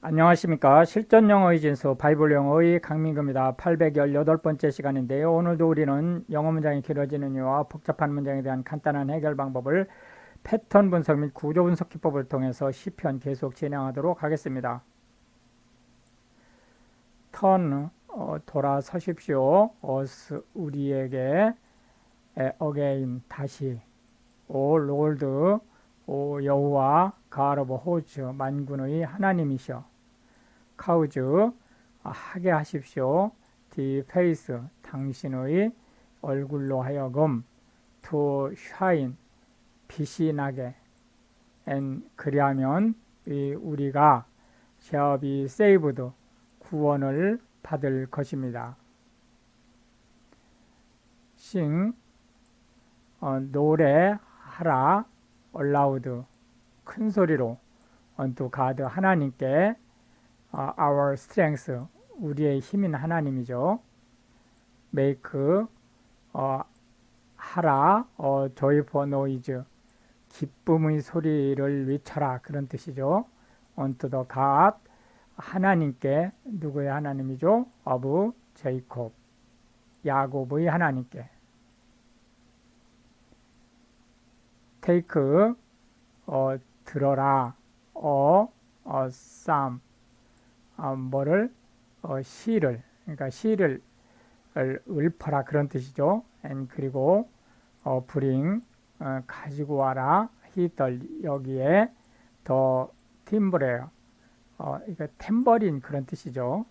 안녕하십니까. 실전 영어의 진수 바이블 영어의 강민구입니다. 818번째 시간인데요. 오늘도 우리는 영어 문장이 길어지는 이유와 복잡한 문장에 대한 간단한 해결 방법을 패턴 분석 및 구조 분석 기법을 통해서 시편 계속 진행하도록 하겠습니다. 턴 어, 돌아서십시오. 어스 우리에게 에, 어게인 다시 오 롤드 오 여호와 가로브 호즈 만군의 하나님이셔. 카우즈 아, 하게 하십시오. 디 페이스 당신의 얼굴로 하여금 투 샤인 빛이 나게. 엔 그리하면 이 우리가 be saved 구원을 받을 것입니다. sing 어, 노래하라 aloud 큰 소리로 unto God 하나님께 어, our strength 우리의 힘인 하나님이죠. make 어, 하라 어, joyful noise 기쁨의 소리를 외쳐라 그런 뜻이죠. unto the God 하나님께 누구의 하나님이죠? of Jacob 야곱의 하나님께 take 어, 들어라 어, 어 쌈, 어, 뭐를 어, 시를 그러니까 시를 읊어라 그런 뜻이죠. and 그리고 어, bring 어, 가지고 와라 히덜 여기에 더 팀브레요. 어, 이거 템버린 그런 뜻이죠.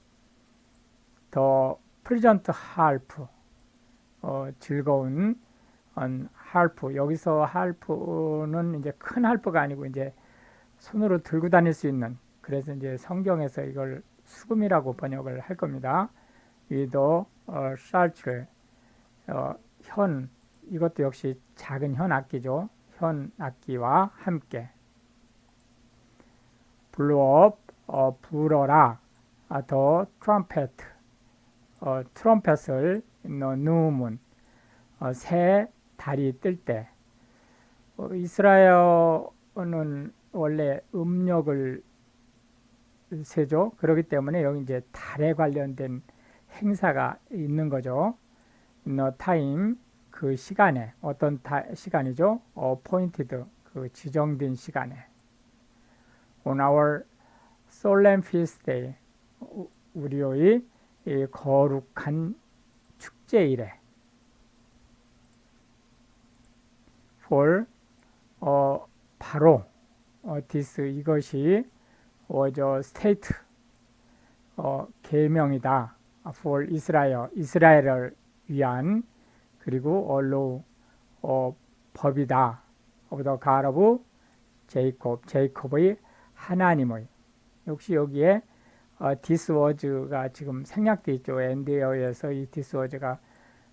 더 프리전트 할프 어, 즐거운 음, 할프 여기서 할프는 이제 큰 할프가 아니고 이제 손으로 들고 다닐 수 있는 그래서 이제 성경에서 이걸 수금이라고 번역을 할 겁니다. 위도 어, 샬츠 어, 현. 이것도 역시 작은 현 악기죠. 현 악기와 함께. 블루업 어, 불어라. 아, 더 트럼펫 어, 트럼펫을 누문 어, 새 달이 뜰때 어, 이스라엘은 원래 음력을 세죠. 그렇기 때문에 여기 이제 달에 관련된 행사가 있는 거죠. No time 그 시간에 어떤 타, 시간이죠? appointed 그 지정된 시간에 on our solemn feast day 우리의 거룩한 축제일에 for 어, 바로 어, this 이것이 was a state 어, 계명이다. for 이스라엘 이스라엘을 위한 그리고 언로 어, 법이다. Of the God of 제이콥 제이콥의 하나님의. 역시 여기에 어, this was가 지금 생략되어 있죠. 엔드에어에서 이 this was가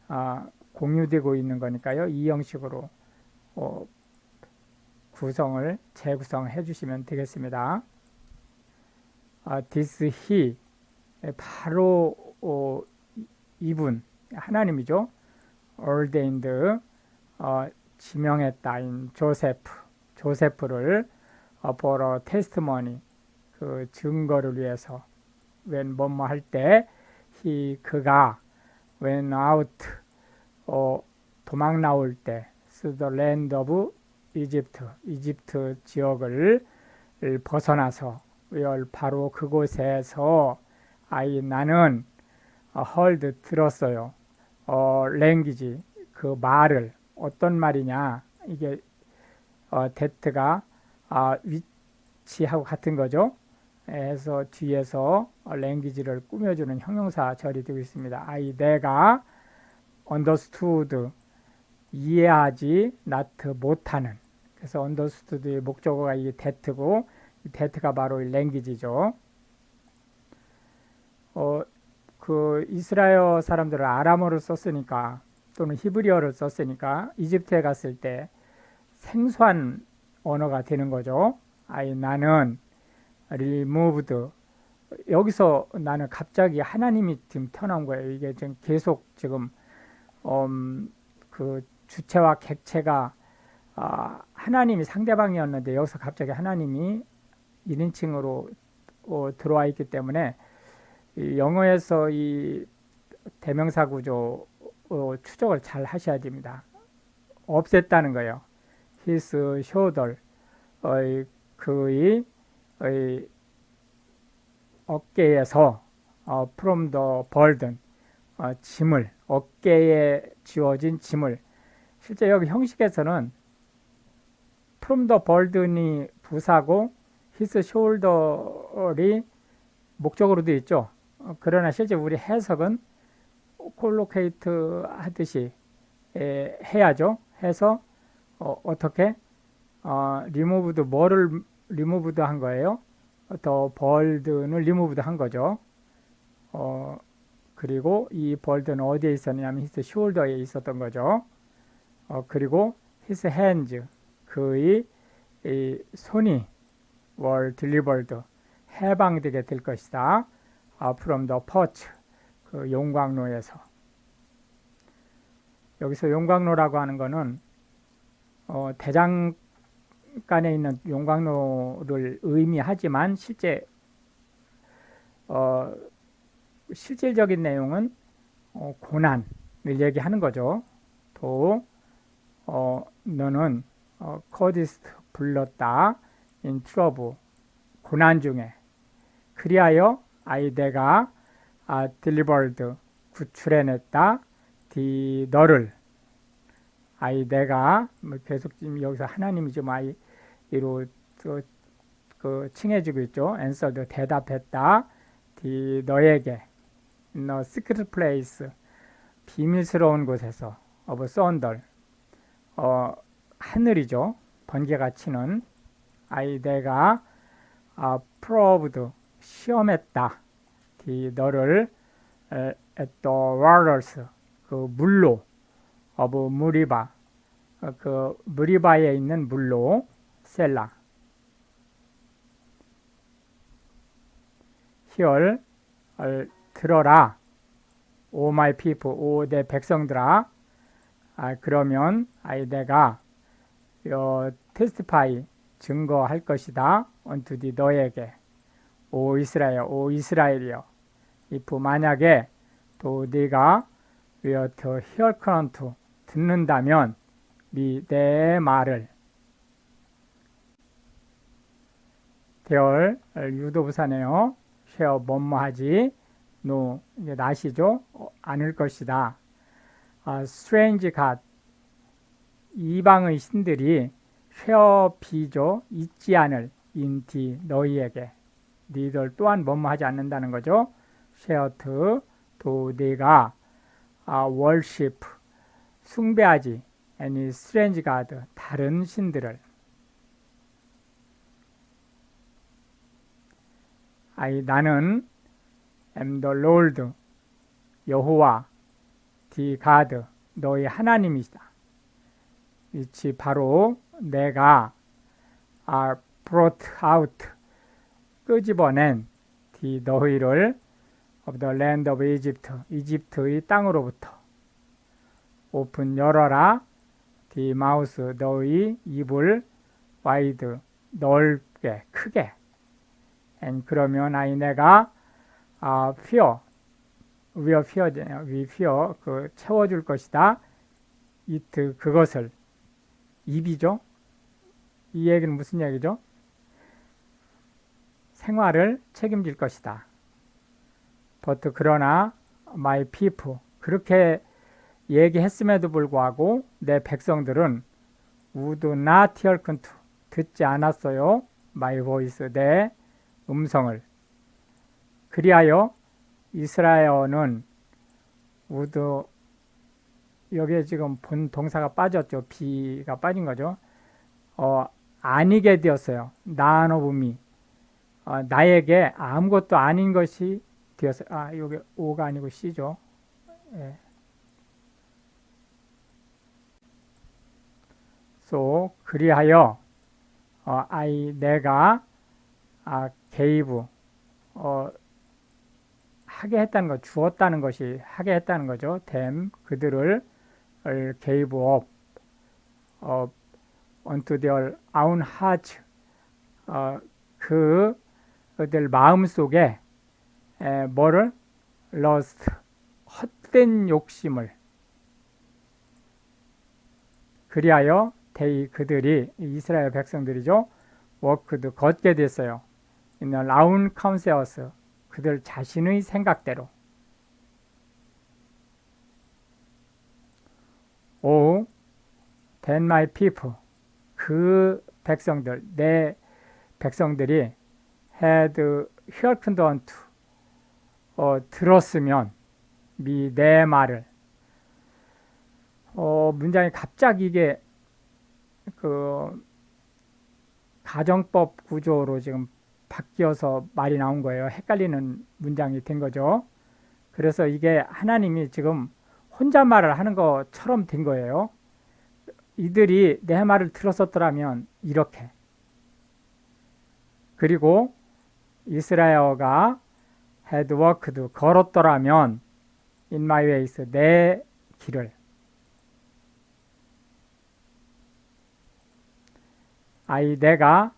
어, 공유되고 있는 거니까요. 이 형식으로 어, 구성을 재구성해 주시면 되겠습니다. 아, this he 바로 어, 이분 하나님이죠. ordained 어, 지명했다인 조세프 조세프를 어, a testimony 그 증거를 위해서 when 뭐뭐 할때 he 그가 when out 어, 도망 나올 때 the land of Egypt 이집트 지역을 벗어나서 열 바로 그곳에서 아이 나는 헐드 들었어요. 어, 랭귀지 그 말을 어떤 말이냐 이게 어, 데트가 아, 위치하고 같은 거죠. 해서 뒤에서 랭귀지를 꾸며주는 형용사 절이 되고 있습니다. 아이 내가 understood 이해하지 not 못하는 그래서 understood의 목적어가 이이 that가 바로 이 랭귀지죠. 어, 그 이스라엘 사람들은 아람어를 썼으니까 또는 히브리어를 썼으니까 이집트에 갔을 때 생소한 언어가 되는 거죠. 아이 나는 removed 여기서 나는 갑자기 하나님이 지금 태어난 거예요. 이게 지금 계속 지금 음, 그 주체와 객체가 아, 하나님이 상대방이었는데 여기서 갑자기 하나님이 1인칭으로 어, 들어와 있기 때문에 이 영어에서 이 대명사 구조 어, 추적을 잘 하셔야 됩니다. 없앴다는 거예요. his shoulder 의 그의 의 어깨에서 어, from the burden 어, 짐을 어깨에 지워진 짐을 실제 여기 형식에서는 the burden이 부사고 his shoulder이 목적으로 되어 있죠. 어, 그러나 실제 우리 해석은 콜로케이트 하듯이 에, 해야죠. 해서 어, 어떻게 어, 리무브드 뭐를 리무브드 한 거예요? 더 벌드는 리무브드 한 거죠. 어, 그리고 이 벌드는 어디에 있었냐면 히스 숄더에 있었던 거죠. 어, 그리고 히스 핸즈 그의 이 손이 were delivered 해방되게 될 것이다. 아, from the porch 그 용광로에서 여기서 용광로라고 하는 거는 어, 대장간에 있는 용광로를 의미하지만 실제 어, 실질적인 내용은 어, 고난을 얘기하는 거죠. 또 어, 너는 어, 코디스트 불렀다. In trouble. 고난 중에. 그리하여 아이데가 아, delivered. 구출해냈다. 디 너를. 아이 내가 뭐 계속 지금 여기서 하나님이 좀 아이로 그, 그 칭해주고 있죠. answered. 대답했다. 디 너에게. 너 secret place. 비밀스러운 곳에서. Of thunder 어 하늘이죠. 번개가 치는 아이 내가 아 proved 시험했다. 디 너를 the waters 그 물로 of 무리바 그 무리바에 있는 물로 셀라 히얼 들어라 오 마이 피프 오 내 백성들아 아 그러면 아이 내가 요 테스트파이 증거할 것이다. 언투 디 너에게. 오 이스라엘 오 이스라엘이여. 이프 만약에 또 네가 위어터 히얼크런트 듣는다면 미내 말을 대얼 유도부사네요. 쉐어 뭐뭐하지? 노 이제 나시죠? 어, 않을 것이다. 아, strange 이방의 신들이 쉐어 비죠 잊지 않을 인티 너희에게. 니들 또한 뭐뭐하지 않는다는 거죠. 쉐어트 도 네가. 아, worship. 숭배하지. Any strange god 다른 신들을. 아이 나는 the Lord 여호와 the God 너희 하나님이시다. 이치 바로 내가 are brought out 끄집어낸 the 너희를 of the land of Egypt 이집트의 땅으로부터 오픈 열어라 디 마우스 너희 입을 와이드 넓게 크게 앤 그러면 아이 내가 아 fear 위어 피어잖아요 위 피어 그 채워줄 것이다. 이트 그것을. 입이죠? 이 얘기는 무슨 얘기죠? 생활을 책임질 것이다. But 그러나 my people 그렇게 얘기했음에도 불구하고 내 백성들은 not hearken to 듣지 않았어요. my voice 내 음성을. 그리하여 이스라엘은 would 여기에 지금 본 동사가 빠졌죠. 비가 빠진 거죠. 어, 아니게 되었어요. me 어, 나에게 아무것도 아닌 것이 되었어요. 아, 여기 오가 아니고 C죠. 예. so 그리하여 어, 아이 내가 아 게이브 어, 하게 했다는 것, 주었다는 것이 하게 했다는 거죠. 댐 그들을 gave up 어, unto their own heart. 어, 그 그들 마음 속에 에, 뭐를? lost 헛된 욕심을. 그리하여 대이 그들이 이스라엘 백성들이죠. 워크드 걷게 됐어요. a round counsels 그들 자신의 생각대로. 오 then my people 그 백성들 내 백성들이 had hearkened unto 어, 들었으면 미 내 말을. 어, 문장이 갑자기 이게 그 가정법 구조로 지금 바뀌어서 말이 나온 거예요. 헷갈리는 문장이 된 거죠. 그래서 이게 하나님이 지금 혼잣말을 하는 것처럼 된 거예요. 이들이 내 말을 들었었더라면 이렇게. 그리고 이스라엘가 had walked 걸었더라면 in my ways 내 길을 I 내가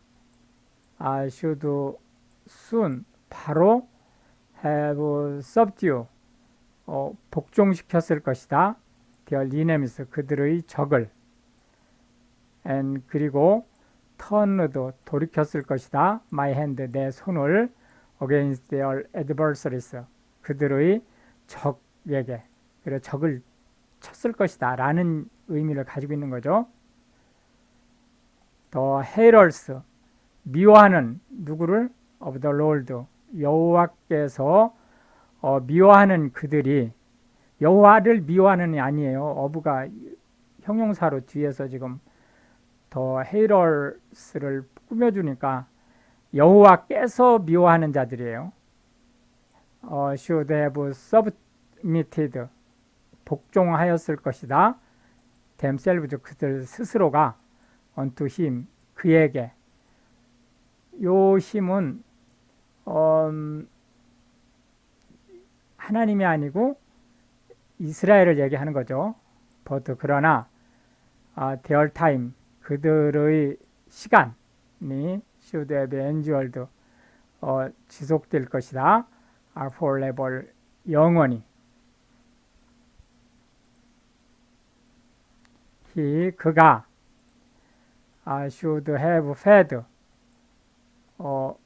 I should soon 바로 have subdue 어, 복종시켰을 것이다. their enemies 그들의 적을 and 그리고 turned 돌이켰을 것이다. my hand 내 손을 against their adversaries 그들의 적에게 그리고 적을 쳤을 것이다 라는 의미를 가지고 있는 거죠. 더 헤럴스 미워하는 누구를 of the Lord 여호와께서 어, 미워하는 그들이 여호와를 미워하는이 아니에요. 어부가 형용사로 뒤에서 지금 더 헤럴스를 꾸며주니까 여호와께서 미워하는 자들이에요. 어, should have submitted 복종하였을 것이다. themselves 그들 스스로가 unto him 그에게 요 힘은 음, 하나님이 아니고 이스라엘을 얘기하는 거죠. but 그러나 아, time 그들의 시간이 have endured 어, 지속될 것이다. are forever 영원히 he 그가 아, should have fed 어,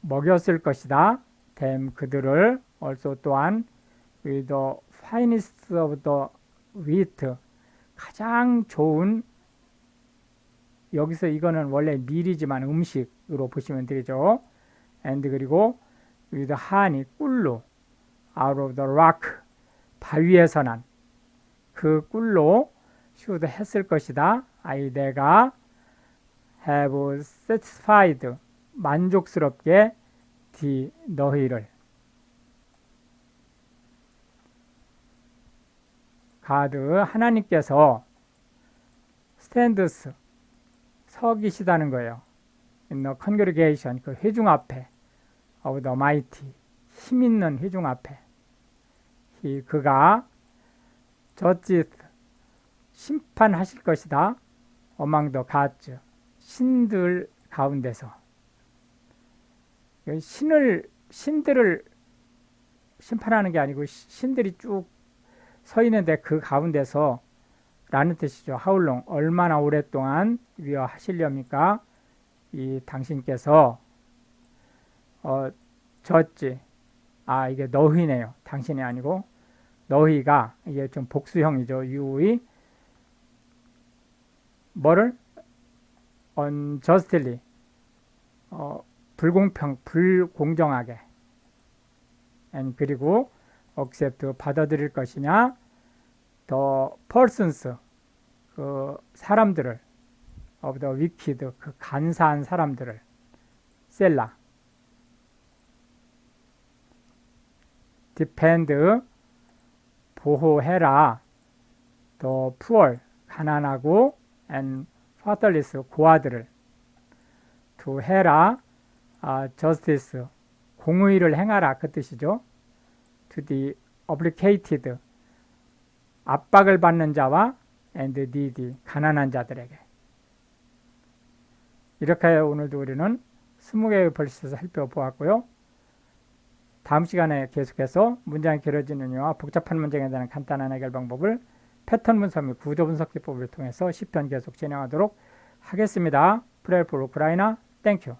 먹였을 것이다. them 그들을 also 또한 with the finest of the wheat 가장 좋은 여기서 이거는 원래 밀이지만 음식으로 보시면 되죠. and 그리고 with honey 꿀로 out of the rock 바위에서 난 그 꿀로 should 했을 것이다. 아이 내가 have satisfied 만족스럽게 디 너희를 가드 하나님께서 스탠드스 서 계시다는 거예요. The congregation 그 회중 앞에 of the mighty 힘 있는 회중 앞에 이 그가 저짓 심판하실 것이다. the gods 신들 가운데서 신을 신들을 심판하는 게 아니고 신들이 쭉 서 있는데 그 가운데서 라는 뜻이죠. 하울롱 얼마나 오랫동안 위하시렵니까? 이 당신께서 어 졌지. 아 이게 너희네요. 당신이 아니고 너희가 이게 좀 복수형이죠. 유의 뭐를 unjustly 어, 불공평 불공정하게 그리고 accept 받아들일 것이냐 the persons 그 사람들을 of the wicked 그 간사한 사람들을 셀라 defend 보호해라 the poor 가난하고 and fatherless 고아들을 to 해라 아, justice 공의를 행하라 그 뜻이죠. to the obligated 압박을 받는 자와 and needy 가난한 자들에게 이렇게 오늘도 우리는 20개의 벌써 살펴보았고요. 다음 시간에 계속해서 문장이 길어지는 이유와 복잡한 문장에 대한 간단한 해결 방법을 패턴 분석 및 구조 분석 기법을 통해서 10편 계속 진행하도록 하겠습니다. 프레일 포 우크라이나 땡큐